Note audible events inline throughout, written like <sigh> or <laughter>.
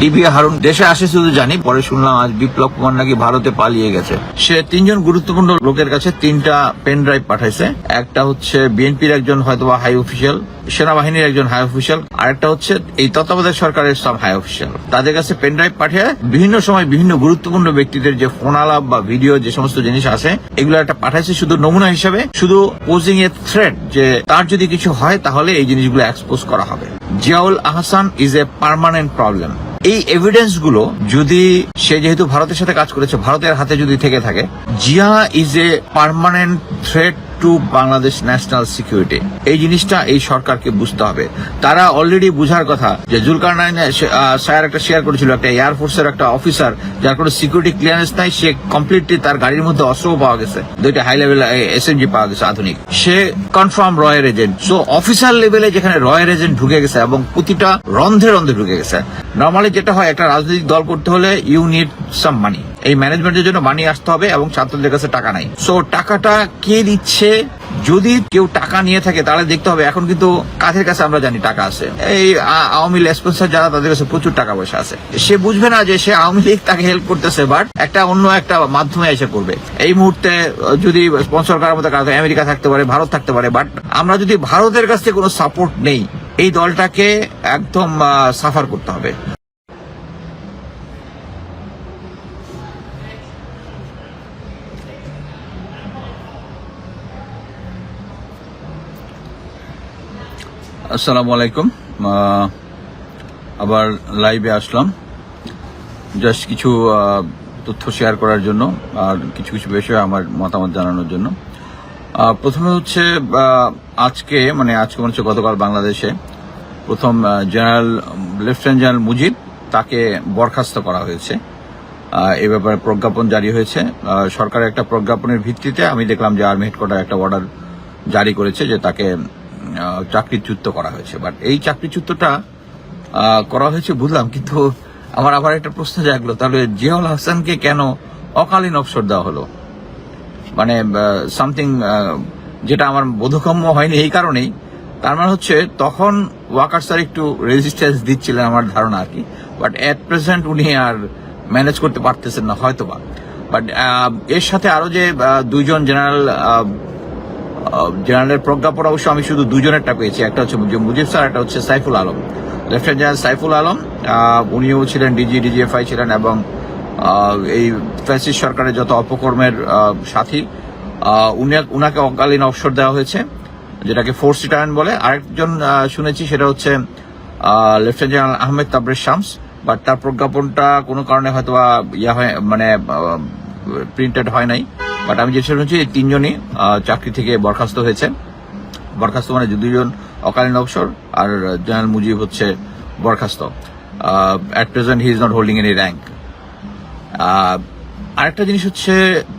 DB Harun, দেশে আসে শুধু জানি, পরে শুনলাম আজ বিপ্লব কুমার নাকি ভারতে পালিয়ে গেছে। সে তিনজন গুরুত্বপূর্ণ লোকের কাছে তিনটা পেন ড্রাইভ পাঠাইছে। একটা হচ্ছে বিএনপির একজন হয়তো হাই অফিসিয়াল সেনাবাহিনীর একজন হাই অফিসিয়াল আরেকটা হচ্ছে এই তত্ত্বাবধায়ক সরকারের সব হাই অফিসিয়াল তাদের কাছে পেন ড্রাইভ পাঠিয়ে বিভিন্ন সময় বিভিন্ন গুরুত্বপূর্ণ ব্যক্তিদের যে ফোন আলাপ বা ভিডিও যে সমস্ত জিনিস আছে, এগুলো একটা পাঠাইছে শুধু নমুনা হিসাবে, শুধু পোজিং এ থ্রেট যে তার যদি কিছু হয়, তাহলে এই জিনিসগুলো এক্সপোজ করা হবে। Ziaul Ahsan is a permanent problem এই এভিডেন্সগুলো যদি সে যেহেতু ভারতের সাথে কাজ করেছে, ভারতের হাতে যদি থেকে থাকে, Zia is a permanent threat to Bangladesh national security এই জিনিসটা এই সরকারকে বুঝতে হবে। তারা অলরেডি বুঝার কথা যে জুলকার নাইন স্যার একটা শেয়ার করেছিল, একটা এয়ারফোর্সের একটা অফিসার যার কোনো সিকিউরিটি ক্লিয়ারেন্স নাই, সে কমপ্লিটলি তার গাড়ির মধ্যে অস্ত্রও পাওয়া গেছে। দুইটা হাই লেভেল এস এসএমজি পাওয়া গেছে আধুনিক। সে কনফার্ম রয়ের এজেন্ট সো অফিসার লেভেলে যেখানে রয়ের এজেন্ট ঢুকে গেছে এবং প্রতিটা রন্ধে রন্ধে ঢুকে গেছে। নর্মালি যেটা হয়, একটা রাজনৈতিক দল করতে হলে ইউ নিড সাম মানি এই ম্যানেজমেন্টের জন্য মানি আসতে হবে এবং ছাত্রদের কাছে টাকা নাই। সো টাকাটা কে দিচ্ছে যদি কেউ টাকা নিয়ে থাকে, তাহলে দেখতে হবে, এখন কিন্তু কাছের কাছে আমরা জানি টাকা আছে? এই আওয়ামী লীগ স্পন্সর যারা, তাদের কাছে প্রচুর টাকা পয়সা আছে। সে বুঝবে না যে সে আওয়ামী লীগ তাকে হেল্প করতেছে বাট একটা অন্য একটা মাধ্যমে এসে করবে। এই মুহূর্তে যদি স্পন্সর করার মতো আমেরিকা থাকতে পারে, ভারত থাকতে পারে বাট আমরা যদি ভারতের কাছ থেকে কোনো সাপোর্ট নেই এই দলটাকে একদম সাফার করতে হবে। আসসালামু আলাইকুম। আবার লাইভে আসলাম। জাস্ট কিছু তথ্য শেয়ার করার জন্য আর কিছু কিছু বিষয়ে আমার মতামত জানানোর জন্য। প্রথমে হচ্ছে আজকে মানে আজকে মনে হচ্ছে গতকাল বাংলাদেশে প্রথম জেনারেল, লেফটেন্যান্ট জেনারেল মুজিব তাকে বরখাস্ত করা হয়েছে। এ ব্যাপারে প্রজ্ঞাপন জারি হয়েছে। সরকারের একটা প্রজ্ঞাপনের ভিত্তিতে আমি দেখলাম যে আর্মি হেডকোয়ার্টার একটা অর্ডার জারি করেছে যে তাকে চাকরিচ্যুত করা হয়েছে। বাট এই চাকরিচ্যুতটা করা হয়েছে বুঝলাম, কিন্তু আমার আবার একটা প্রশ্ন জাগলো, তাহলে জিয়াউল হাসানকে কেন অকালীন অবসর দেওয়া হলো? মানে সামথিং যেটা আমার বোধগম্য হয়নি এই কারণেই। তার মানে হচ্ছে তখন ওয়াকার স্যার একটু রেজিস্ট্যান্স দিচ্ছিলেন আমার ধারণা আর কি। বাট এট প্রেজেন্ট উনি আর ম্যানেজ করতে পারতেছেন না হয়তো বা বাট এর সাথে আরও যে দুইজন জেনারেল জেনারেলের প্রজ্ঞাপন, অবশ্য আমি শুধু দুজনেরটা পেয়েছি। একটা হচ্ছে মুজিব স্যার, একটা হচ্ছে সাইফুল আলম। লেফটেন্যান্ট জেনারেল সাইফুল আলম উনিও ছিলেন ডিজি ডিজিএফআই ছিলেন এবং এই ফ্যাসিস সরকারের যত অপকর্মের সাথী উনি- উনাকে অকালীন অবসর দেওয়া হয়েছে। যেটাকে ফোর্স রিটায়ারমেন্ট বলে। আরেকজন শুনেছি সেটা হচ্ছে লেফটেন্যান্ট জেনারেল আহমেদ তাবরের শামস বাট তার প্রজ্ঞাপনটা কোনো কারণে হয়তো ইয়া হয় মানে প্রিন্টেড হয় নাই। বাট আমি যে শুনেছি এই তিনজনই চাকরি থেকে বরখাস্ত হয়েছে। বরখাস্ত মানে যে দুইজন অকালীন অবসর আর জেনারেল মুজিব হচ্ছে বরখাস্ত। At present he is not holding any rank আরেকটা জিনিস হচ্ছে,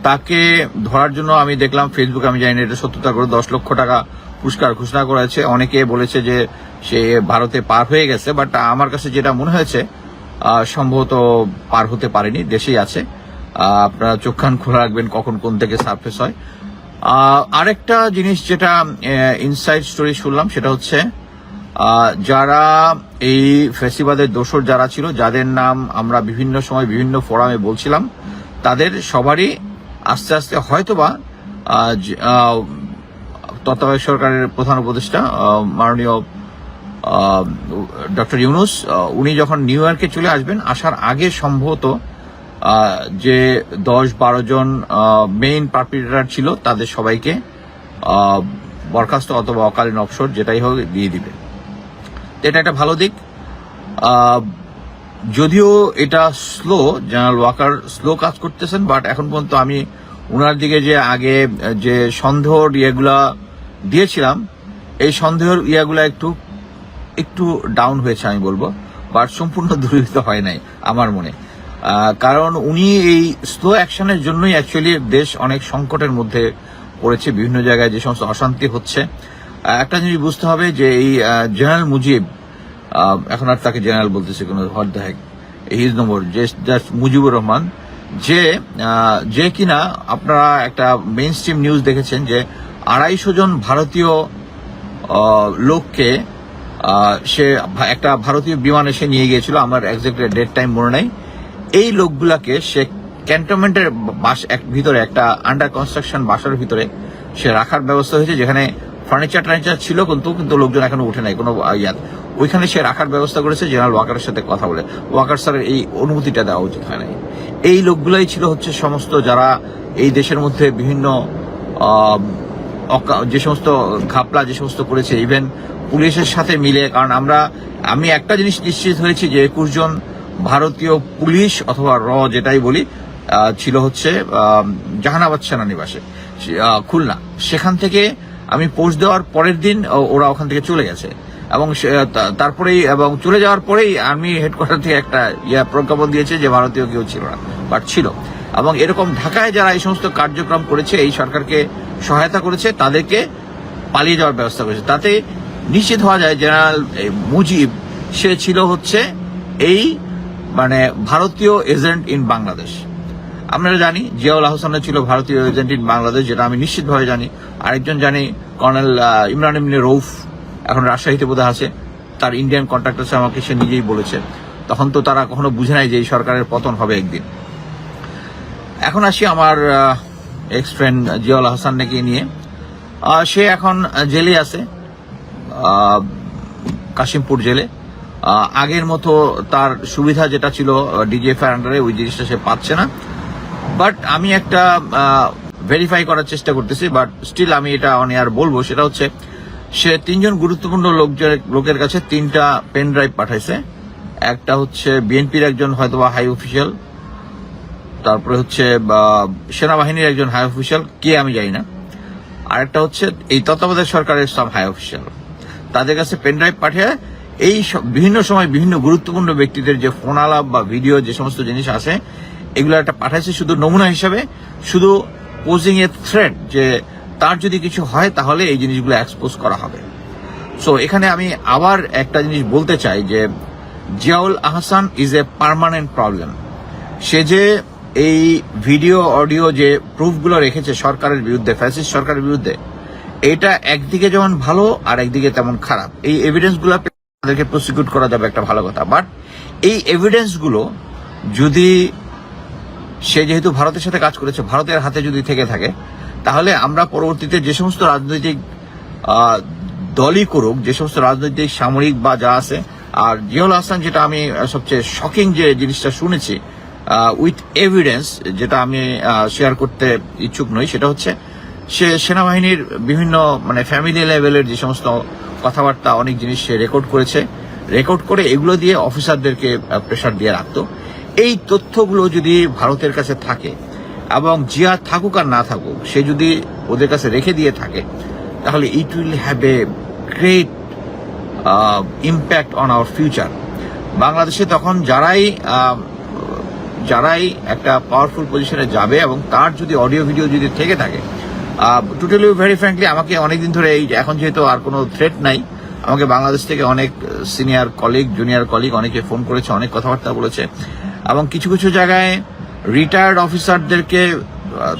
তাকে ধরার জন্য আমি দেখলাম ফেসবুকে আমি জানি এটা সত্যতা করে দশ লক্ষ টাকা পুরস্কার ঘোষণা করেছে। অনেকে বলেছে যে সে ভারতে পার হয়ে গেছে বাট আমার কাছে যেটা মনে হয়েছে সম্ভবত পার হতে পারেনি, দেশেই আছে। আপনারা চোখ কান খোলা রাখবেন কখন কোন থেকে সার্ফেস হয়। আরেকটা জিনিস যেটা ইনসাইড স্টোরি শুনলাম, সেটা হচ্ছে যারা এই ফেসিবাদের দোসর যারা ছিল, যাদের নাম আমরা বিভিন্ন সময় বিভিন্ন ফোরামে বলছিলাম, তাদের সবারই আস্তে আস্তে হয়তোবা তত্ত্বাবধায়ক সরকারের প্রধান উপদেষ্টা মাননীয় ডক্টর ইউনুস উনি যখন নিউ ইয়র্কে চলে আসবেন, আসার আগে সম্ভবত যে দশ বারো জন মেইন পারপিটার ছিল, তাদের সবাইকে বরখাস্ত অথবা অকালীন অবসর যেটাই হোক দিয়ে দিবে। এটা একটা ভালো দিক। যদিও এটা স্লো জেনারেল ওয়াকার স্লো কাজ করতেছেন বাট এখন পর্যন্ত আমি ওনার দিকে যে আগে, যে সন্দেহর ইয়েগুলা দিয়েছিলাম, এই সন্দেহের ইয়েগুলা একটু একটু ডাউন হয়েছে আমি বলব বাট সম্পূর্ণ দূরীভূত হয় নাই আমার মনে। কারণ উনি এই স্লো অ্যাকশনের জন্যই অ্যাকচুয়ালি দেশ অনেক সংকটের মধ্যে পড়েছে, বিভিন্ন জায়গায় যে সমস্ত অশান্তি হচ্ছে। একটা জিনিস বুঝতে হবে যে এই জেনারেল মুজিব এখন আর তাকে জেনারেল বলতেছে কোনো দেখ হিজ নম্বর যে জাস্ট মুজিবুর রহমান, যে যে কিনা আপনারা একটা মেইন স্ট্রিম নিউজ দেখেছেন যে আড়াইশো জন ভারতীয় লোককে সে একটা ভারতীয় বিমান এসে নিয়ে গিয়েছিল, আমার একজাক্ট ডেট টাইম মনে নাই। এই লোকগুলাকে সে ক্যান্টনমেন্টের বাস এক- ভিতরে একটা আন্ডার কনস্ট্রাকশন বাসার ভিতরে সে রাখার ব্যবস্থা হয়েছে, যেখানে ফার্নিচার টার্নিচার ছিল কিন্তু কিন্তু লোকজন এখনও উঠে নাই, কোনো ইয়াত ওইখানে সে রাখার ব্যবস্থা করেছে জেনারেল ওয়াকারের সাথে কথা বলে। ওয়াকার স্যারের এই অনুমতিটা দেওয়া উচিত হয় নাই। এই লোকগুলাই ছিল হচ্ছে সমস্ত যারা এই দেশের মধ্যে বিভিন্ন যে সমস্ত ঘাপলা, যে সমস্ত করেছে ইভেন পুলিশের সাথে মিলে, কারণ আমরা, আমি একটা জিনিস নিশ্চিত হয়েছি যে একুশ জন ভারতীয় পুলিশ অথবা র যেটাই বলি ছিল হচ্ছে জাহানাবাদ সেনানিবাসে খুলনা। সেখান থেকে আমি পোস্ট দেওয়ার পরের দিন ওরা ওখান থেকে চলে গেছে। এবং তারপরেই এবং চলে যাওয়ার পরেই আর্মি হেডকোয়ার্টার থেকে একটা ইয়া প্রজ্ঞাপন দিয়েছে যে ভারতীয় কেউ ছিল না বাট ছিল। এবং এরকম ঢাকায় যারা এই সমস্ত কার্যক্রম করেছে, এই সরকারকে সহায়তা করেছে, তাদেরকে পালিয়ে যাওয়ার ব্যবস্থা করেছে। তাতে নিশ্চিত হওয়া যায়, জেনারেল মুজিব, সে ছিল হচ্ছে এই মানে ভারতীয় এজেন্ট ইন বাংলাদেশ। আমরা জানি, জিয়াউল আহসানের ছিল ভারতীয় এজেন্ট ইন বাংলাদেশ, যেটা আমি নিশ্চিতভাবে জানি। আরেকজন জানি, কর্নেল ইমরান ইমনি রৌফ এখন রাজশাহীতে বোধহয় আছে। তার ইন্ডিয়ান কন্ট্রাক্ট আছে, আমাকে সে নিজেই বলেছে। তখন তো তারা কখনো বুঝে নাই যে এই সরকারের পতন হবে একদিন। এখন আসি আমার এক্স ফ্রেন্ড জিয়াউল আহসানকে নিয়ে। সে এখন জেলে আছে কাশিমপুর জেলে। আগের মতো তার সুবিধা যেটা ছিল ডিজিএফ এর আন্ডারে ওই জিনিসটা সে পাচ্ছে না। বাট আমি একটা ভেরিফাই করার চেষ্টা করতেছি বাট স্টিল আমি এটা অন এয়ার বলব। সেটা হচ্ছে, সে তিনজন গুরুত্বপূর্ণ লোকজনের, লোকের কাছে তিনটা পেন ড্রাইভ পাঠাইছে। একটা হচ্ছে বিএনপির একজন, হয়তোবা হাই অফিসিয়াল তারপরে হচ্ছে সেনাবাহিনীর একজন হাই অফিসিয়াল কে আমি জানি না আরেকটা হচ্ছে, এই তত্ত্বাবধায়ক সরকারের সব হাই অফিসিয়াল তাদের কাছে পেনড্রাইভ পাঠিয়ে এই বিভিন্ন সময় বিভিন্ন গুরুত্বপূর্ণ ব্যক্তিদের যে ফোন আলাপ বা ভিডিও যে সমস্ত জিনিস আছে, এগুলো একটা পাঠাইছে শুধু নমুনা হিসাবে। শুধু পোজিং এ থ্রেড যে তার যদি কিছু হয়, তাহলে এই জিনিসগুলো এক্সপোজ করা হবে। সো এখানে আমি আবার একটা জিনিস বলতে চাই, যে Ziaul Ahsan is a permanent problem সে যে এই ভিডিও, অডিও যে প্রুফগুলো রেখেছে সরকারের বিরুদ্ধে, ফ্যাসিস্ট সরকারের বিরুদ্ধে, এটা একদিকে যেমন ভালো আর একদিকে তেমন খারাপ। এই এভিডেন্সগুলো তাদেরকে প্রসিকিউট করা যাবে একটা ভালো কথা। বাট এই এভিডেন্সগুলো যদি সে যেহেতু ভারতের সাথে কাজ করেছে, ভারতের হাতে যদি থেকে থাকে, তাহলে আমরা পরবর্তীতে যে সমস্ত রাজনৈতিক দলই করুক, যে সমস্ত রাজনৈতিক, সামরিক বা যা আছে, আর জিয়াউল হাসান যেটা আমি সবচেয়ে শকিং যে জিনিসটা শুনেছি উইথ এভিডেন্স যেটা আমি শেয়ার করতে ইচ্ছুক নই, সেটা হচ্ছে সে সেনাবাহিনীর বিভিন্ন মানে ফ্যামিলি লেভেলের যে সমস্ত কথাবার্তা, অনেক জিনিস সে রেকর্ড করেছে। রেকর্ড করে এগুলো দিয়ে অফিসারদেরকে প্রেশার দিয়ে রাখত। এই তথ্যগুলো যদি ভারতের কাছে থাকে এবং জিয়া থাকুক আর না থাকুক, সে যদি ওদের কাছে রেখে দিয়ে থাকে, তাহলে it will have a great impact on our future বাংলাদেশে তখন যারাই যারাই একটা পাওয়ারফুল পজিশনে যাবে এবং তার যদি অডিও ভিডিও যদি থেকে থাকে টোটালি ভেরি ফ্র্যাঙ্কলি আমাকে অনেকদিন ধরে এই এখন যেহেতু আর কোনো থ্রেট নাই, আমাকে বাংলাদেশ থেকে অনেক সিনিয়র কলিগ জুনিয়র কলিগ অনেকে ফোন করেছে, অনেক কথাবার্তা বলেছে এবং কিছু কিছু জায়গায় রিটায়ার্ড অফিসারদেরকে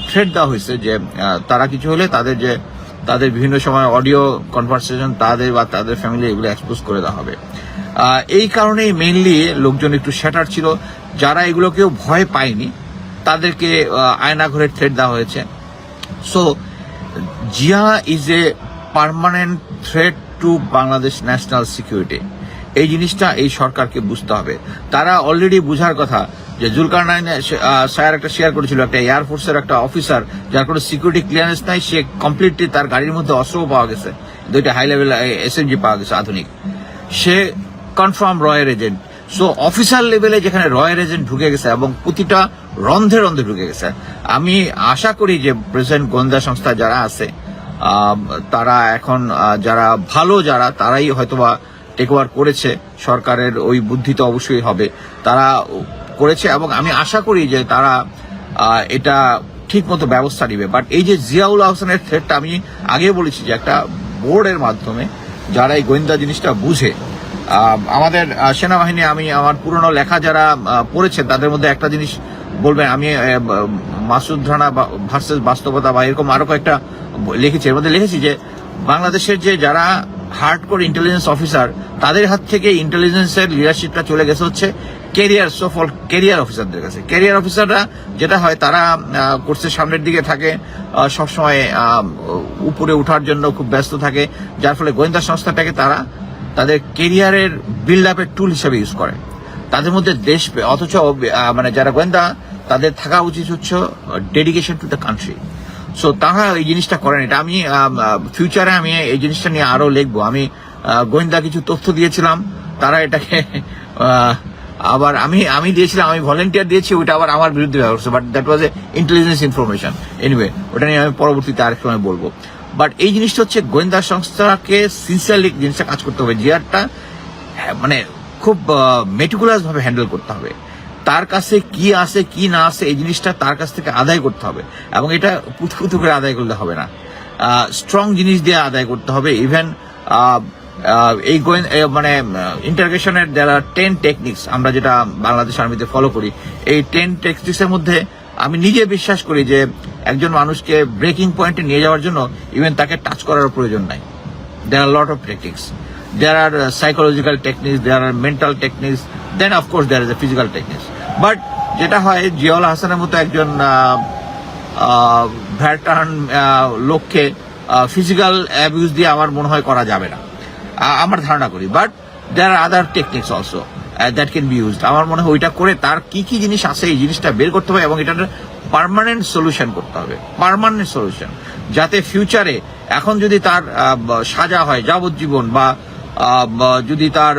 থ্রেট দেওয়া হয়েছে যে তারা কিছু হলে তাদের যে, তাদের বিভিন্ন সময় অডিও কনভারসেশন তাদের বা তাদের ফ্যামিলি এগুলো এক্সপোজ করে দেওয়া হবে। এই কারণেই মেনলি লোকজন একটু শ্যাটার ছিল। যারা এগুলোকেও ভয় পায়নি, তাদেরকে আয়নাঘরের থ্রেট দেওয়া হয়েছে। So Zia is a permanent threat to Bangladesh national security এই জিনিসটা এই সরকারকে বুঝতে হবে। তারা অলরেডি বুঝার কথা যে জুলকার নাইন স্যার একটা শেয়ার করেছিল, একটা এয়ারফোর্সের একটা অফিসার যার কোনো সিকিউরিটি ক্লিয়ারেন্স নাই, সে কমপ্লিটলি তার গাড়ির মধ্যে অস্ত্রও পাওয়া গেছে। দুইটা হাই লেভেল এসএমজি পাওয়া গেছে, আধুনিক। সে কনফার্ম রয়ের এজেন্ট সো অফিসার লেভেলে যেখানে রয়ের এজেন্ট ঢুকে গেছে এবং প্রতিটা রন্ধে রন্ধে ঢুকে গেছে, আমি আশা করি যে প্রেসিডেন্ট গোয়েন্দা সংস্থা যারা আছে তারা এখন যারা ভালো যারা, তারাই হয়তোবা টেক ওভার করেছে, সরকারের ওই বুদ্ধি তো অবশ্যই হবে। তারা করেছে এবং আমি আশা করি যে তারা এটা ঠিক মতো ব্যবস্থা নিবে। বাট এই যে জিয়াউল আহসানের থ্রেটটা আমি আগে বলেছি যে একটা বোর্ডের মাধ্যমে যারা এই গোয়েন্দা জিনিসটা বুঝে আমাদের সেনাবাহিনী, আমি আমার পুরনো লেখা যারা পড়েছেন তাদের মধ্যে একটা জিনিস বলবেন, আমি মাসুদ রানা ভার্সেস বাস্তবতা বা এরকম আরও কয়েকটা লিখেছি। এর মধ্যে লিখেছি যে, বাংলাদেশের যে যারা হার্ড কোর ইন্টেলিজেন্স অফিসার তাদের হাত থেকে ইন্টেলিজেন্সের লিডারশিপটা চলে গেছে হচ্ছে কেরিয়ার সোফল কেরিয়ার অফিসারদের কাছে। কেরিয়ার অফিসাররা যেটা হয়, তারা কোর্সের সামনের দিকে থাকে সবসময় উপরে ওঠার জন্য খুব ব্যস্ত থাকে, যার ফলে গোয়েন্দা সংস্থাটাকে তারা তাদের কেরিয়ারের বিল্ড আপের টুল হিসেবে ইউজ করে। তাদের মধ্যে দেশ, অথচ মানে যারা গোয়েন্দা, তাদের থাকা উচিত হচ্ছে dedication to the country so তারা এই জিনিসটা করেন। এটা আমি ফিউচারে আমি এই জিনিসটা নিয়ে আরও লিখব। আমি গোয়েন্দা কিছু তথ্য দিয়েছিলাম। তারা এটাকে আবার আমি আমি দিয়েছিলাম, আমি ভলেন্টিয়ার দিয়েছি, ওইটা আবার আমার বিরুদ্ধে ব্যবহার করছে but that was a intelligence information anyway ওটা নিয়ে আমি পরবর্তীতে আরেক সময় বলব। বাট এই জিনিসটা হচ্ছে গোয়েন্দা সংস্থাকে সিনসিয়ারলি জিনিসটা কাজ করতে হবে জিআরটা হ্যাঁ, মানে খুব মেটিকুলাস ভাবে হ্যান্ডেল করতে হবে। তার কাছে কি আছে কি না আছে এই জিনিসটা তার কাছ থেকে আদায় করতে হবে। এবং এটা পুথুপুথু করে আদায় করলে হবে না। স্ট্রং জিনিস দিয়ে আদায় করতে হবে। ইভেন এই মানে ইন্টারগ্রেশনের যারা টেন টেকনিক্স আমরা যেটা বাংলাদেশ আর্মিতে ফলো করি এই টেন টেকনিক্সের মধ্যে আমি নিজে বিশ্বাস করি যে একজন মানুষকে ব্রেকিং পয়েন্টে নিয়ে যাওয়ার জন্য ইভেন তাকে টাচ করার প্রয়োজন নাই a lot of techniques. There uh, psychological techniques, there are mental techniques, then of course is a physical techniques. But যেটা হয় জিয়াউল হাসানের মতো একজন ভ্যাটার্ন লোককে ফিজিক্যাল অ্যাবিউজ দিয়ে আমার মনে হয় করা যাবে না আমার ধারণা করি but there are other techniques also that can be used আমার মনে হয় ওইটা করে তার কি কি জিনিস আছে, এই জিনিসটা বের করতে হবে এবং এটার পার্মানেন্ট সলিউশন করতে হবে। পার্মানেন্ট সলিউশন যাতে ফিউচারে এখন যদি তার সাজা হয়, যাবজ্জীবন বা যদি তার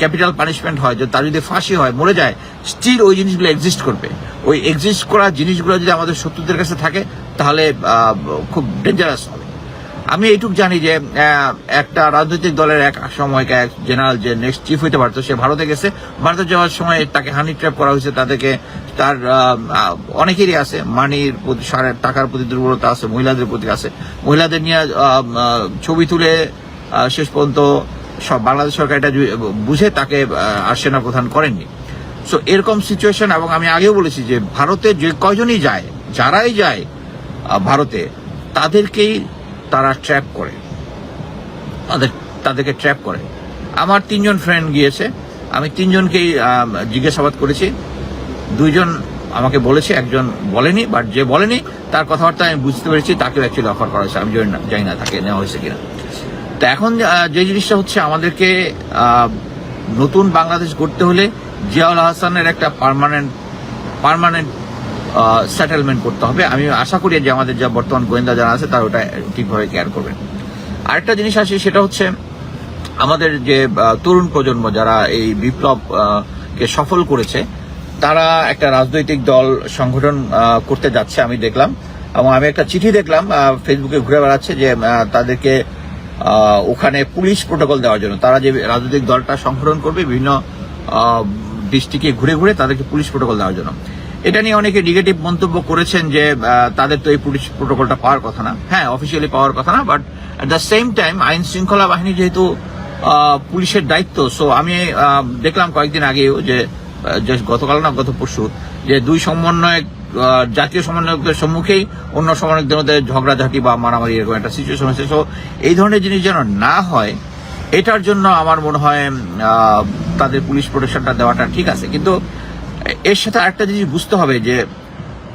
ক্যাপিটাল পানিশমেন্ট হয় তার যদি ফাঁসি হয়, মরে যায় স্টিল ওই জিনিসগুলো এক্সিস্ট করবে। ওই এক্সিস্ট করা জিনিসগুলো যদি আমাদের শত্রুদের কাছে থাকে, তাহলে খুব ডেঞ্জারাস হবে। আমি এইটুক জানি যে একটা রাজনৈতিক দলের এক সময়কে এক জেনারেল যে নেক্সট চিফ হইতে পারতো সে ভারতে গেছে। ভারতে যাওয়ার সময় তাকে হানি ট্র্যাপ করা হয়েছে। তাদেরকে তার অনেকেরই আছে। মানির প্রতি টাকার প্রতি দুর্বলতা আছে, মহিলাদের প্রতি আছে। মহিলাদের নিয়ে ছবি তুলে শেষ পর্যন্ত সব বাংলাদেশ সরকার এটা বুঝে তাকে আর সেনা প্রধান করেননি। সো এরকম সিচুয়েশন এবং আমি আগেও বলেছি যে ভারতে যে কয়জনই যায়, যারাই যায় ভারতে, তাদেরকেই তারা ট্র্যাপ করে। তাদের, তাদেরকে ট্র্যাপ করে। আমার তিনজন ফ্রেন্ড গিয়েছে। আমি তিনজনকেই জিজ্ঞাসাবাদ করেছি। দুইজন আমাকে বলেছে, একজন বলেনি বাট যে বলেনি, তার কথাবার্তা আমি বুঝতে পেরেছি, তাকেও অ্যাকচুয়ালি অফার করা হয়েছে। আমি জানি না জানি না তাকে নেওয়া হয়েছে কিনা। তো এখন যে জিনিসটা হচ্ছে আমাদেরকে নতুন বাংলাদেশ গড়তে হলে জিয়াউল হাসানের একটা পার্মানেন্ট পার্মানেন্ট সেটেলমেন্ট করতে হবে। আমি আশা করি যে আমাদের যা বর্তমান গোয়েন্দা যারা আছে, তারা ওটা ঠিকভাবে কেয়ার করবেন আরেকটা জিনিস আসে, সেটা হচ্ছে আমাদের যে তরুণ প্রজন্ম যারা এই বিপ্লব কে সফল করেছে, তারা একটা রাজনৈতিক দল সংগঠন করতে যাচ্ছে আমি দেখলাম। এবং আমি একটা চিঠি দেখলাম ফেসবুকে ঘুরে বেড়াচ্ছে যে তাদেরকে ওখানে পুলিশ প্রোটোকল দেওয়ার জন্য। তারা যে রাজনৈতিক দলটা সংগঠন করবে, বিভিন্ন ডিস্ট্রিক্টে ঘুরে ঘুরে তাদেরকে পুলিশ প্রোটোকল দেওয়ার জন্য। এটা নিয়ে অনেকে নেগেটিভ মন্তব্য করেছেন যে তাদের তো এই পুলিশ প্রোটোকলটা পাওয়ার কথা না। হ্যাঁ অফিসিয়ালি পাওয়ার কথা না but at the same time আইন শৃঙ্খলা বাহিনী যেহেতু পুলিশের দায়িত্ব সো আমি দেখলাম কয়েকদিন আগেও যে গতকাল না গত পরশু, যে দুই সমন্বয়ক জাতীয় সমন্বয়কদের সম্মুখেই অন্য সমন্বয়কদের মধ্যে ঝগড়াঝাটি বা মারামারি এরকম একটা সিচুয়েশন হয়েছে। সো এই ধরনের জিনিস যেন না হয়, এটার জন্য আমার মনে হয় তাদের পুলিশ প্রোটেকশনটা দেওয়াটা ঠিক আছে। কিন্তু এর সাথে আরেকটা জিনিস বুঝতে হবে যে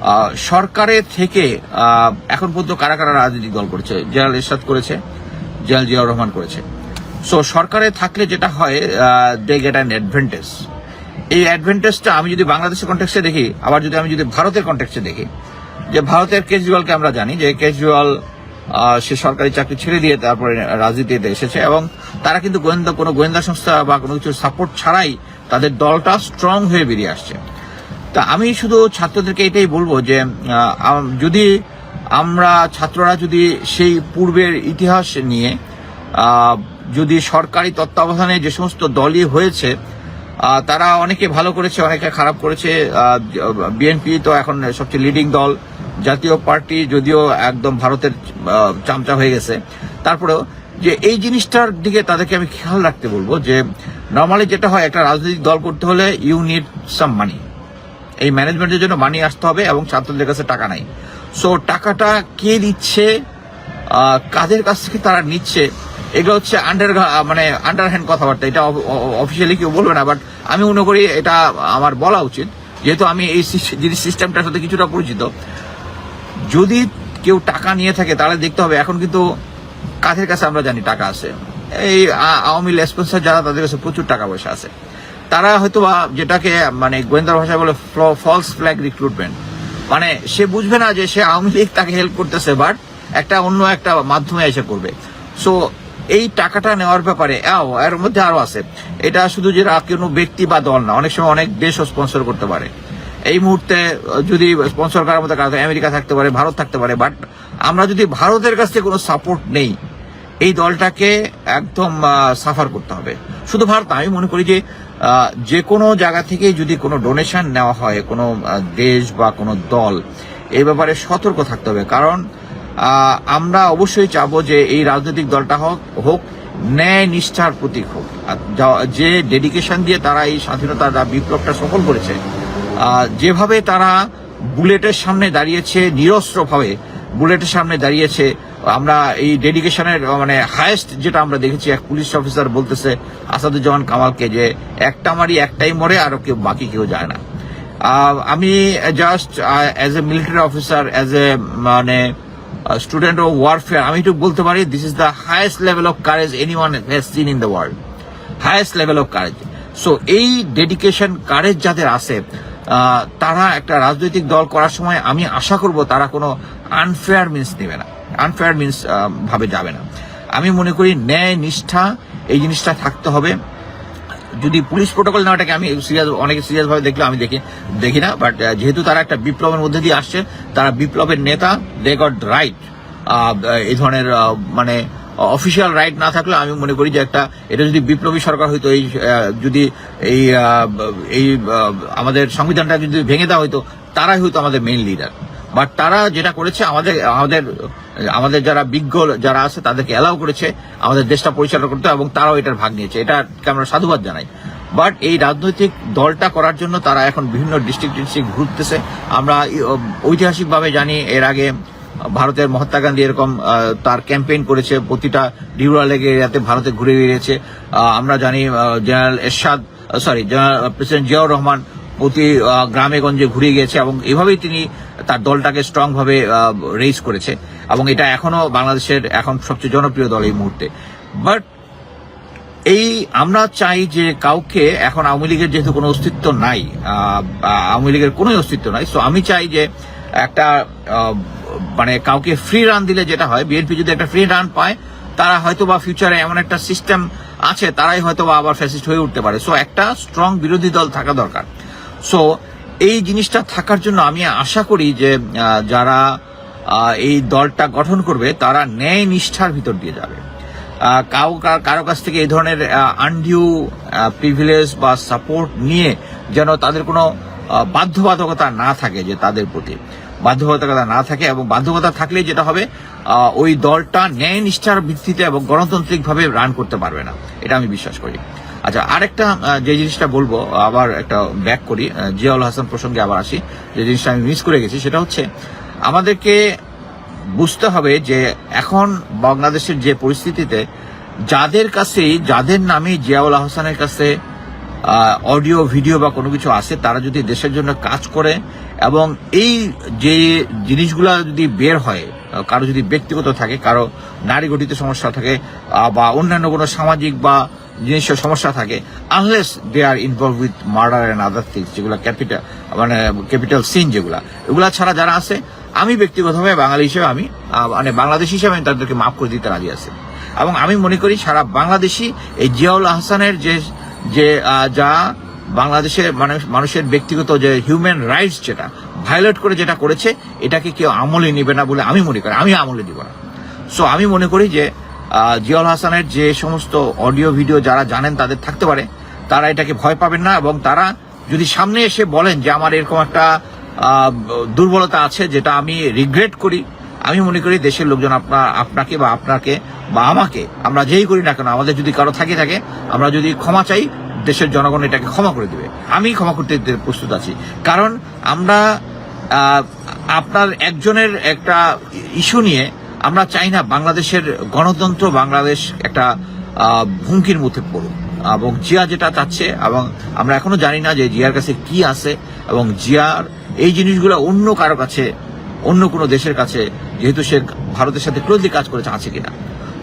আহ, সরকারের থেকে এখন পর্যন্ত কারা কারা রাজনৈতিক দল করেছে? জেনারেল এরশাদ করেছে জেনারেল জিয়াউর রহমান করেছে। সো সরকারে থাকলে যেটা হয় দে গেট অ্যান অ্যাডভান্টেজ এই অ্যাডভান্টেজটা আমি যদি বাংলাদেশের কন্টেক্সে দেখি আবার যদি আমি যদি ভারতের কন্টেক্সে দেখি যে ভারতের কেজরিওয়ালকে আমরা জানি যে কেজরিওয়াল সে সরকারি চাকরি ছেড়ে দিয়ে তারপরে রাজনীতিতে এসেছে এবং তারা কিন্তু গোয়েন্দা কোনো গোয়েন্দা সংস্থা বা কোনো কিছু সাপোর্ট ছাড়াই তাদের দলটা স্ট্রং হয়ে বেরিয়ে আসছে। তা আমি শুধু ছাত্রদেরকে এটাই বলব যে যদি আমরা, ছাত্ররা যদি সেই পূর্বের ইতিহাস নিয়ে যদি সরকারি তত্ত্বাবধানে যে সমস্ত দলই হয়েছে তারা অনেকে ভালো করেছে, অনেকে খারাপ করেছে বিএনপি তো এখন সবচেয়ে লিডিং দল, জাতীয় পার্টি যদিও একদম ভারতের চামচা হয়ে গেছে। তারপরেও যে এই জিনিসটার দিকে তাদেরকে আমি খেয়াল রাখতে বলব যে নর্মালি যেটা হয়, একটা রাজনৈতিক দল করতে হলে ইউ নিড সাম মানি এই ম্যানেজমেন্টের জন্য মানি আসতে হবে এবং ছাত্রদের কাছে টাকা নাই। সো টাকাটা কে দিচ্ছে কাদের কাছ থেকে তারা নিচ্ছে, এগুলো হচ্ছে আন্ডার মানে আন্ডারহ্যান্ড কথাবার্তা। এটা অফিসিয়ালি কেউ বলবে না বাট আমি মনে করি এটা আমার বলা উচিত। যেহেতু আমি এই জিনিস সিস্টেমটার সাথে কিছুটা পরিচিত, যদি কেউ টাকা নিয়ে থাকে, তাহলে দেখতে হবে, এখন কিন্তু কাছের কাছে আমরা জানি টাকা আছে। এই আওয়ামী লেসপন্সার যারা, তাদের কাছে প্রচুর টাকা পয়সা আছে। তারা হয়তো যেটাকে মানে গোয়েন্দার ভাষায় বলে ফলস ফ্ল্যাগ রিক্রুটমেন্ট মানে সে বুঝবে না যে সে আওয়ামী লীগ তাকে হেল্প করতেছে বাট একটা অন্য একটা মাধ্যমে এসে করবে। সো এই টাকাটা নেওয়ার ব্যাপারে এর মধ্যে আরও আছে। এটা শুধু যে কোনো ব্যক্তি বা দল না, অনেক সময় অনেক দেশও স্পন্সর করতে পারে। এই মুহূর্তে, যদি স্পন্সর করার মতো আমেরিকা থাকতে পারে, ভারত থাকতে পারে বাট আমরা যদি ভারতের কাছ থেকে কোনো সাপোর্ট নেই, এই দলটাকে একদম সাফার করতে হবে। শুধু ভারত আমি মনে করি যে যে কোনো জায়গা থেকে যদি কোনো ডোনেশন নেওয়া হয়, কোনো দেশ বা কোনো দল এই ব্যাপারে সতর্ক থাকতে হবে। কারণ আমরা অবশ্যই চাবো যে এই রাজনৈতিক দলটা হোক হোক, ন্যায় নিষ্ঠার প্রতীক হোক। যে ডেডিকেশন দিয়ে তারা এই স্বাধীনতার বিপ্লবটা সফল করেছে যেভাবে তারা বুলেটের সামনে দাঁড়িয়েছে নিরস্ত্রভাবে বুলেটের সামনে দাঁড়িয়েছে। আমরা এই ডেডিকেশনের মানে হায়েস্ট যেটা আমরা দেখেছি, এক পুলিশ অফিসার বলতেছে আসাদুজ্জামান কামালকে যে একটা মারি একটাই মরে, আর কেউ, বাকি কেউ যায় না। আমি just as a military officer as a মানে স্টুডেন্ট অফ ওয়ারফেয়ার আমি একটু বলতে পারি this is the highest level of courage any one has seen in the world highest level of courage so এই ডেডিকেশন কারেজ যাদের আছে তারা একটা রাজনৈতিক দল করার সময় আমি আশা করব তারা কোনো আনফেয়ার মিন্স নেবে না। আনফেয়ার মিন্স ভাবে যাবে না। আমি মনে করি ন্যায়, নিষ্ঠা, এই জিনিসটা থাকতে হবে। যদি পুলিশ প্রোটোকল নেওয়াটাকে আমি সিরিয়াস অনেক সিরিয়াস ভাবে দেখলে আমি দেখি দেখি না বাট যেহেতু তারা একটা বিপ্লবের মধ্যে দিয়ে আসছে, তারা বিপ্লবের নেতা দে গট রাইট এই ধরনের মানে অফিসিয়াল রাইট না থাকলে আমি মনে করি যে একটা, এটা যদি বিপ্লবী সরকার হইতো, এই যদি এই এই আমাদের সংবিধানটা যদি ভেঙে দেওয়া হইতো, তারাই হয়তো আমাদের মেইন লিডার বাট তারা যেটা করেছে, আমাদের আমাদের আমাদের যারা বিজ্ঞ যারা আছে, তাদেরকে অ্যালাউ করেছে, আমাদের দেশটা পরিচালনা করতে এবং তারাও এটার ভাগ নিয়েছে। এটাকে আমরা সাধুবাদ জানাই। বাট এই রাজনৈতিক দলটা করার জন্য তারা এখন বিভিন্ন ডিস্ট্রিক্ট ডিস্ট্রিক্ট ঘুরতেছে। আমরা ঐতিহাসিকভাবে জানি, এর আগে ভারতের মহাত্মা গান্ধী এরকম তার ক্যাম্পেইন করেছে, প্রতিটা রুরাল এরিয়াতে ভারতে ঘুরে বেরিয়েছে আমরা জানি general Ershad sorry general president Ziaur Rahman প্রতি গ্রামে গঞ্জে ঘুরে গিয়েছে এবং এভাবেই তিনি তার দলটাকে স্ট্রং ভাবে রেজ করেছে। এবং এটা এখনও বাংলাদেশের এখন সবচেয়ে জনপ্রিয় দল এই মুহূর্তে। বাট এই আমরা চাই যে কাউকে এখন আওয়ামী লীগের যেহেতু কোনো অস্তিত্ব নাই আওয়ামী লীগের কোনো অস্তিত্ব নাই সো আমি চাই যে একটা মানে কাউকে ফ্রি রান দিলে যেটা হয় বিএনপি যদি একটা ফ্রি রান পায়, তারা হয়তো বা ফিউচারে এমন একটা সিস্টেম আছে, তারাই হয়তো বা আবার ফ্যাসিস্ট হয়ে উঠতে পারে। সো একটা স্ট্রং বিরোধী দল থাকা দরকার। সো এই জিনিসটা থাকার জন্য আমি আশা করি যে যারা এই দলটা গঠন করবে, তারা ন্যায় নিষ্ঠার ভিতর দিয়ে যাবে। কাউ, কারও কাছ থেকে এই ধরনের আনডিউ প্রিভিলেজ বা সাপোর্ট নিয়ে যেন তাদের কোনো বাধ্যবাধকতা না থাকে যে তাদের প্রতি। বাধ্যবাধকতা না থাকে এবং বাধ্যবাধকতা থাকলে যেটা হবে ওই দলটা ন্যায় নিষ্ঠার ভিত্তিতে এবং গণতান্ত্রিকভাবে রান করতে পারবে না। এটা আমি বিশ্বাস করি। আচ্ছা আরেকটা যে জিনিসটা বলব, আবার একটা ব্যাক করি জিয়াউল হাসান প্রসঙ্গে আবার আসি। যে জিনিসটা আমি মিস করে গেছি, সেটা হচ্ছে আমাদেরকে বুঝতে হবে যে এখন বাংলাদেশের যে পরিস্থিতিতে, যাদের কাছেই, যাদের নামে জিয়াউল হাসানের কাছে অডিও ভিডিও বা কোনো কিছু আসে তারা যদি দেশের জন্য কাজ করে এবং এই যে জিনিসগুলো যদি বের হয় কারও যদি ব্যক্তিগত থাকে, কারও নারী গঠিত সমস্যা থাকে বা অন্যান্য কোনো সামাজিক বা জিনিসের সমস্যা থাকে unless they are involved with murder and other things যেগুলো ক্যাপিটাল মানে ক্যাপিটাল সিন যেগুলা, এগুলা ছাড়া যারা আছে, আমি ব্যক্তিগতভাবে বাঙালি হিসেবে আমি মানে বাংলাদেশ হিসেবে আমি তাদেরকে মাফ করে দিতে রাজি আছি। এবং আমি মনে করি সারা বাংলাদেশি এই জিয়াউল আহসানের যে যে যা বাংলাদেশের মানুষ মানুষের ব্যক্তিগত যে হিউম্যান রাইটস যেটা ভায়োলেট করে যেটা করেছে, এটাকে কেউ আমলে নিবে না বলে আমি মনে করি। আমি আমলে দিব না। সো আমি মনে করি যে জিয়াউল হাসানের যে সমস্ত অডিও ভিডিও যারা জানেন তাদের থাকতে পারে, তারা এটাকে ভয় পাবেন না এবং তারা যদি সামনে এসে বলেন যে, আমার এরকম একটা দুর্বলতা আছে যেটা আমি রিগ্রেট করি আমি মনে করি দেশের লোকজন আপনার আপনাকে বা আপনাকে বা আমাকে, আমরা যেই করি না কেন, আমাদের যদি কারও থাকে থাকে, আমরা যদি ক্ষমা চাই, দেশের জনগণ এটাকে ক্ষমা করে দিবে। আমি ক্ষমা করতে প্রস্তুত আছি। কারণ আমরা আপনার একজনের একটা ইস্যু নিয়ে আমরা চাই না বাংলাদেশের গণতন্ত্র, বাংলাদেশ একটা হুমকির মধ্যে পড়ুক। এবং জিয়া যেটা চাচ্ছে, এবং আমরা এখনও জানি না যে জিয়ার কাছে কি আছে, এবং জিয়ার এই জিনিসগুলো অন্য কারও কাছে অন্য কোনো দেশের কাছে, যেহেতু সে ভারতের সাথে ক্লোজলি কাজ করেছে, আছে কিনা।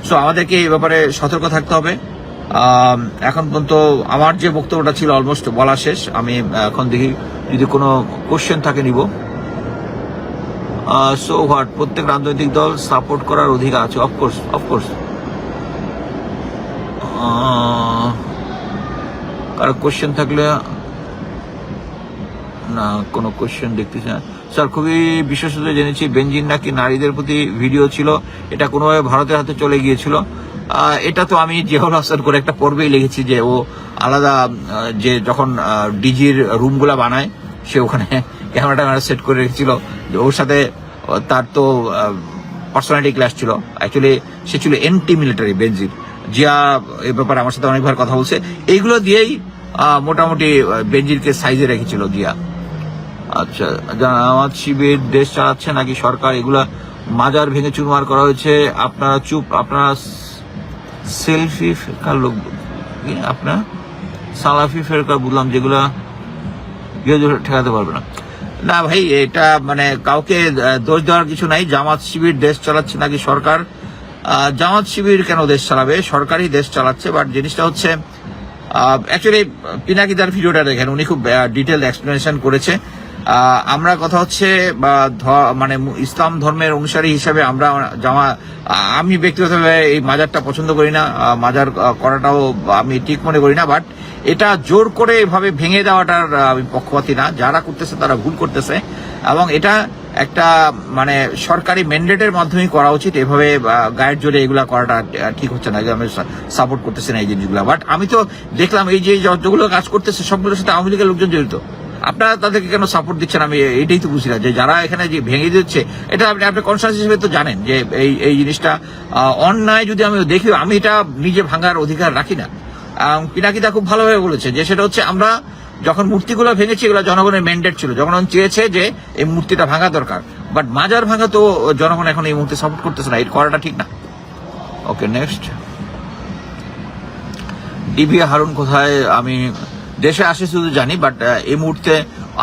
সো আমাদেরকে এই ব্যাপারে সতর্ক থাকতে হবে। এখন পর্যন্ত আমার যে বক্তব্যটা ছিল অলমোস্ট বলা শেষ। আমি এখন দেখি যদি কোনো কোশ্চেন থাকে নিব। সো হোয়াট প্রত্যেক রাজনৈতিক দল সাপোর্ট করার অধিকার আছে। অফকোর্স অফকোর্স কারও কোশ্চেন থাকলে, না, কোনো কোশ্চেন দেখতেছি না। স্যার, খুবই বিশেষত জেনেছি বেঞ্জিন নাকি নারীদের প্রতি ভিডিও ছিল, এটা কোনোভাবে ভারতের হাতে চলে গিয়েছিল। এটা তো আমি জিয়াউল হাসান করে একটা পর্বেই লিখেছি যে ও আলাদা যে যখন ডিজির রুমগুলা বানায়, সে ওখানে <laughs> ক্যামেরা ট্যামেরা সেট করে রেখেছিল। ওর সাথে তার তো পার্সোনালিটি ক্লাস ছিল। অ্যাকচুয়ালি সে ছিল এন্টি মিলিটারি বেঞ্জির জিয়া, এ ব্যাপারে আমার সাথে অনেকবার কথা বলছে। এইগুলো দিয়েই মোটামুটি বেঞ্জিরকে সাইজে রেখেছিল জিয়া। আচ্ছা জামাত শিবির, দেশ চালাচ্ছে নাকি সরকার? এগুলা মাজার ভেঙে চুরমার করা হয়েছে। আপনারা চুপ, আপনারা সেলফি ফেরকার লোক? আপনার সালাফি ফেরকার বুঝলাম, যেগুলা ঠেকাতে পারবে না। না ভাই, এটা মানে কাউকে দোষ দেওয়ার কিছু নাই। জামাত শিবির, দেশ চালাচ্ছে নাকি সরকার? জামাত শিবির কেন দেশ চালাবে? সরকারই দেশ চালাচ্ছে বাট জিনিসটা হচ্ছে অ্যাকচুয়ালি পিনাকিদার ভিডিওটা দেখেন, উনি খুব ডিটেল এক্সপ্লেনেশন করেছে। আমরা কথা হচ্ছে, বা মানে ইসলাম ধর্মের অনুসারী হিসাবে আমরা জামা, আমি ব্যক্তিগতভাবে এই মাজারটা পছন্দ করি না মাজার করাটাও আমি ঠিক মনে করি না, বাট এটা জোর করে এভাবে ভেঙে দেওয়াটার আমি পক্ষপাতি না। যারা করতেছে তারা ভুল করতেছে। এবং এটা একটা মানে সরকারি ম্যান্ডেটের মাধ্যমে করা উচিত। এভাবে গায়ের জোরে এগুলা করাটা ঠিক হচ্ছে না আমি সাপোর্ট করতেছি না এই জিনিসগুলো। বাট আমি তো দেখলাম এই যে যতগুলো কাজ করতেছে, সবগুলোর সাথে আওয়ামী লীগের লোকজন জড়িত। আপনারা তাদেরকে কেন সাপোর্ট দিচ্ছেন? আমি এটাই তো বুঝি না। যে যারা এখানে যে ভেঙে দিচ্ছে, এটা আপনি আপনি কনসাস হিসেবে তো জানেন যে এই এই জিনিসটা অন্যায় যদি আমি দেখি, আমি এটা নিজে ভাঙার অধিকার রাখি না। পিনাকিদা খুব ভালোভাবে বলেছে যে সেটা হচ্ছে আমরা যখন মূর্তিগুলো ভেঙেছি, এগুলো জনগণের ম্যান্ডেট ছিল। জনগণ চেয়েছে যে এই মূর্তিটা ভাঙা দরকার। বাট মাজার ভাঙা তো জনগণ এখন এই মুহূর্তে সাপোর্ট করতেছে না। এই করাটা ঠিক না। ওকে নেক্সট ডিবি হারুন, কোথায়? আমি দেশে আসে শুধু জানি বাট এই মুহূর্তে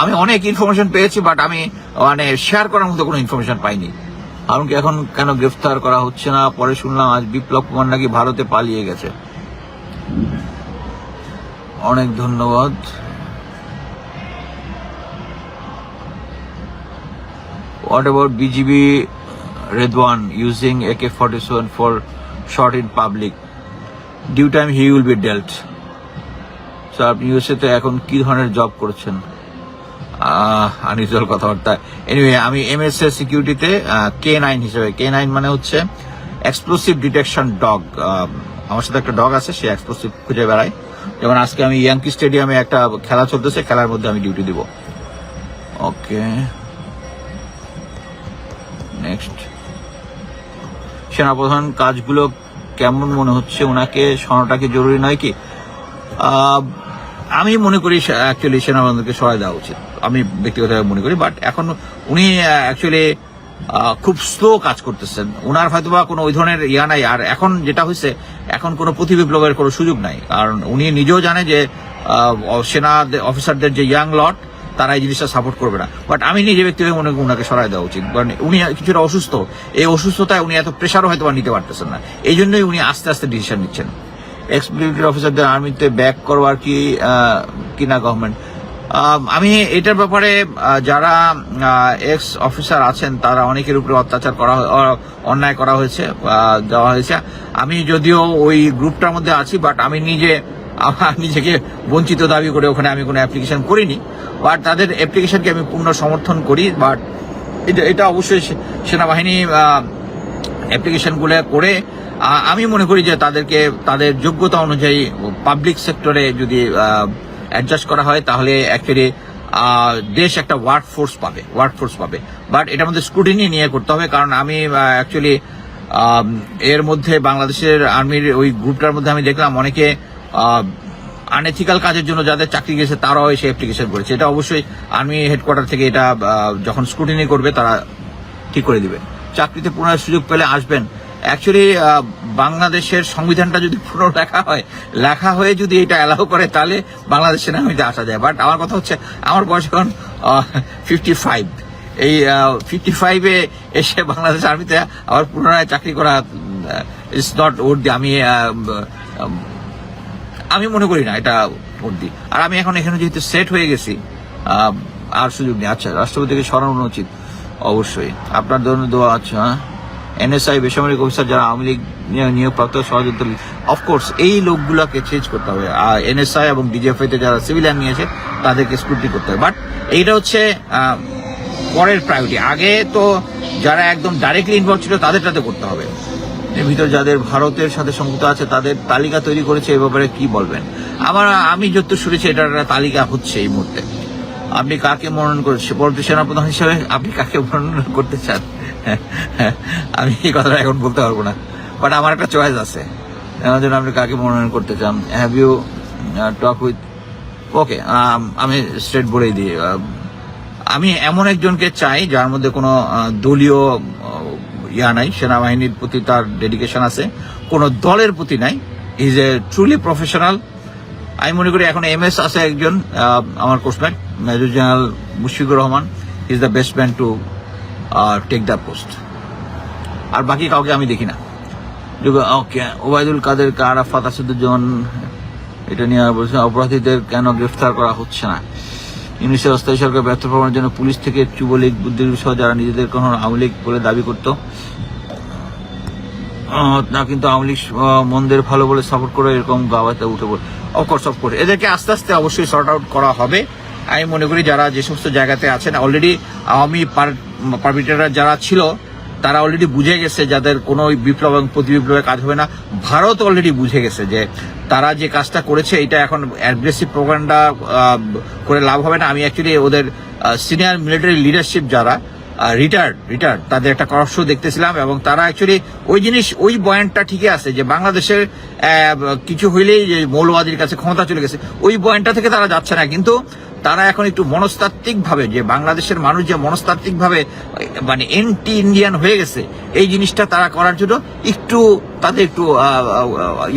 আমি অনেক ইনফরমেশন পেয়েছি বাট আমি মানে শেয়ার করার মতো কোনো ইনফরমেশন পাইনি। হারুনকে এখন কেন গ্রেফতার করা হচ্ছে না? পরে শুনলাম আজ বিপ্লব কুমার নাকি ভারতে পালিয়ে গেছে। অনেক ধন্যবাদ। What about BGB Redwan, using AK-47 for short in public due time he will be dealt. So আপনি ইউএসএ তে এখন কি ধরনের জব করছেন? আনিজল কথাবার্তা। এনিওয়ে আমি এমএসএ সিকিউরিটিতে কে নাইন হিসেবে। কে নাইন মানে হচ্ছে এক্সপ্লোসিভ ডিটেকশন ডগ আমার সাথে একটা ডগ আছে, সে এক্সপ্লোসিভ খুঁজে বেড়ায়। যেমন আজকে আমি ইয়াঙ্কি স্টেডিয়ামে একটা খেলা চলতেছে, খেলার মধ্যে আমি ডিউটি দিব। ওকে নেক্সট সেনাপ্রধান, কাজগুলো কেমন মনে হচ্ছে? ওনাকে সরানোটা কি জরুরি নয় কি? আমি মনে করি অ্যাকচুয়ালি সেনাপ্রধানকে সহায় দেওয়া উচিত। আমি ব্যক্তিগতভাবে মনে করি বাট এখন উনি অ্যাকচুয়ালি খুব স্লো কাজ করতেছেন। ওনার হয়তো বা কোনো ওই ধরনের ইয়া নাই, আর এখন যেটা হয়েছে, এখন কোনো প্রতিবিপ্লবের কোনো সুযোগ নাই। কারণ উনি নিজেও জানে যে সেনা অফিসারদের যে ইয়াং লট তারা এই জিনিসটা সাপোর্ট করবে না। বাট আমি নিজে ব্যক্তিগত মনে করি ওনাকে সরাই দেওয়া উচিত। কারণ উনি কিছুটা অসুস্থ। এই অসুস্থতায় উনি এত প্রেশারও হয়তো নিতে পারতেছেন না। এই জন্যই উনি আস্তে আস্তে ডিসিশন নিচ্ছেন। এক্স অফিসারদের আর্মিতে ব্যাক করবার কি কিনা গভর্নমেন্ট আমি এটার ব্যাপারে যারা এক্স অফিসার আছেন, তারা অনেকের উপরে অত্যাচার করা অন্যায় করা হয়েছে দেওয়া হয়েছে। আমি যদিও ওই গ্রুপটার মধ্যে আছি বাট আমি নিজে, <laughs> নিজেকে বঞ্চিত দাবি করে ওখানে আমি কোনো অ্যাপ্লিকেশন করিনি। বাট তাদের অ্যাপ্লিকেশনকে আমি পূর্ণ সমর্থন করি বাট এটা এটা অবশ্যই সেনাবাহিনী অ্যাপ্লিকেশনগুলো করে আমি মনে করি যে তাদেরকে, তাদের যোগ্যতা অনুযায়ী পাবলিক সেক্টরে যদি অ্যাডজাস্ট করা হয়, তাহলে অ্যাকচুয়ালি দেশ একটা ওয়ার্ক ফোর্স পাবে ওয়ার্ক ফোর্স পাবে। বাট এটার মধ্যে স্ক্রুটিনি নিয়ে করতে হবে, কারণ আমি অ্যাকচুয়ালি এর মধ্যে বাংলাদেশের আর্মির ওই গ্রুপটার মধ্যে আমি দেখলাম অনেকে আনএথিক্যাল কাজের জন্য যাদের চাকরি গেছে, তারাও এসে অ্যাপ্লিকেশন করেছে। এটা অবশ্যই আর্মি হেডকোয়ার্টার থেকে এটা যখন স্ক্রুটিনি করবে, তারা ঠিক করে দিবে। চাকরিতে পুনরায় সুযোগ পেলে আসবেন অ্যাকচুয়ালি বাংলাদেশের সংবিধানটা যদি পুরো লেখা হয়, লেখা হয়ে যদি এটা অ্যালাউ করে, তাহলে বাংলাদেশ সেনাবাহিনীতে আসা যায়। বাট আমার কথা হচ্ছে, আমার বয়স এখন ফিফটি ফাইভ এই ফিফটি ফাইভে এসে বাংলাদেশ আর্মিতে আবার পুনরায় চাকরি করা ইটস নট ওর্দি আমি আমি মনে করি না এটা ওর্দি আর আমি এখন এখানে যেহেতু সেট হয়ে গেছি আর সুযোগ নেই। আচ্ছা রাষ্ট্রপতিকে সরানো উচিত, অবশ্যই। আপনার ধরনের দোয়া হ্যাঁ? এনএসআই বেসামরিক অফিসার যারা আওয়ামী লীগ নিয়োগপ্রাপ্ত সহযোগিতা অফকোর্স এই লোকগুলোকে চেঞ্জ করতে হবে। আর এনএসআই এবং ডিজিএফআই তে যারা সিভিলিয়ান নিয়েছে তাদেরকে স্ক্রুটি করতে হবে। বাট এইটা হচ্ছে পরের প্রায়োরিটি আগে তো যারা একদম ডাইরেক্টলি ইনভলভ ছিল, তাদেরটাতে করতে হবে। এর ভিতর যাদের ভারতের সাথে সংযুক্ত আছে, তাদের তালিকা তৈরি করেছে, এ ব্যাপারে কি বলবেন? আমার, আমি যত শুনেছি, এটার একটা তালিকা হচ্ছে এই মুহূর্তে। আপনি কাকে মনোনয়ন করেছেন? পরবর্তী সেনাপ্রধান হিসেবে আপনি কাকে মনোনয়ন করতে চান? <laughs> আমি এই কথাটা এখন বলতে পারব না। বাট আমার একটা চয়েস আছে। আমার জন্য আপনি কাকে মনোনয়ন করতে চান? হ্যাভ ইউ টক উইথ ওকে আমি স্ট্রেট বলেই দিই আমি এমন একজনকে চাই যার মধ্যে কোনো দলীয় ইয়া নাই, সেনাবাহিনীর প্রতি তার ডেডিকেশন আছে, কোনো দলের প্রতি নাই। ইজ এ ট্রুলি প্রফেশনাল আমি মনে করি এখন এম এস আছে একজন আমার coursemate major general Mushfiqur Rahman. Is the best man to take the post আর বাকি কাউকে আমি দেখি না। ওকে ওবায়দুল কাদের আরাফাত আসাদুজ্জামান এটা নিয়ে বলছে, অপরাধীদের কেন গ্রেফতার করা হচ্ছে না? ইউনিসেফ অস্থায়ী সরকার ব্যর্থ প্রমাণের জন্য পুলিশ থেকে যুবলীগ বুদ্ধিজীবী সহ যারা নিজেদের কোনো আওয়ামী লীগ বলে দাবি করত না কিন্তু আওয়ামী লীগ মন্দের ভালো বলে সাপোর্ট করে এরকম গাওয়াতে উঠে পড়ে। অফকোর্স অফকোর্স এদেরকে আস্তে আস্তে অবশ্যই শর্ট আউট করা হবে। আমি মনে করি যারা যে সমস্ত জায়গাতে আছেন অলরেডি আওয়ামী পারমিটাররা যারা ছিল, তারা অলরেডি বুঝে গেছে যাদের কোনো বিপ্লব এবং প্রতি বিপ্লবের কাজ হবে না। ভারত অলরেডি বুঝে গেছে যে তারা যে কাজটা করেছে, এটা এখন অ্যাগ্রেসিভ প্রোগ্রামটা করে লাভ হবে না। আমি অ্যাকচুয়ালি ওদের সিনিয়র মিলিটারি লিডারশিপ যারা রিটায়ার্ড রিটায়ার্ড তাদের একটা করস দেখতেছিলাম এবং তারা অ্যাকচুয়ালি ওই জিনিস, ওই পয়েন্টটা ঠিকই আছে যে বাংলাদেশের কিছু হইলেই যে মৌলবাদীর কাছে ক্ষমতা চলে গেছে, ওই পয়েন্টটা থেকে তারা যাচ্ছে না। কিন্তু তারা এখন একটু মনস্তাত্ত্বিক ভাবে যে বাংলাদেশের মানুষ যে মনস্তাত্ত্বিক ভাবে মানে এন্টি ইন্ডিয়ান হয়ে গেছে, এই জিনিসটা তারা করার জন্য একটু তাদের একটু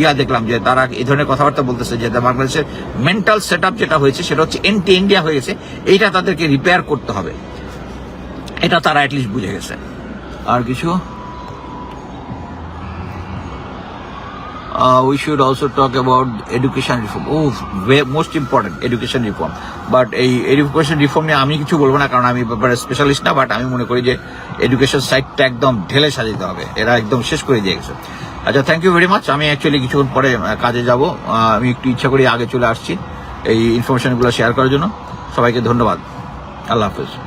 ইয়া দেখলাম যে তারা এই ধরনের কথাবার্তা বলতেছে যে বাংলাদেশের মেন্টাল সেট যেটা হয়েছে সেটা হচ্ছে এন্টি ইন্ডিয়া হয়ে গেছে, এইটা তাদেরকে রিপেয়ার করতে হবে। এটা তারা অ্যাটলিস্ট বুঝে গেছে। আর কিছু? Uh, we should also talk about education reform. Oh, ve- most important education reform. But এই এডুকেশন রিফর্ম নিয়ে আমি কিছু বলব না কারণ আমি ব্যাপারে স্পেশালিস্ট না বাট আমি মনে করি যে এডুকেশন সাইডটা একদম ঢেলে সাজাতে হবে। এরা একদম শেষ করে দিয়ে গেছে। আচ্ছা থ্যাংক ইউ ভেরি মাচ আমি অ্যাকচুয়ালি কিছুক্ষণ পরে কাজে যাব। আমি একটু ইচ্ছা করি আগে চলে আসছি এই ইনফরমেশনগুলো শেয়ার করার জন্য। সবাইকে ধন্যবাদ। আল্লাহ হাফেজ।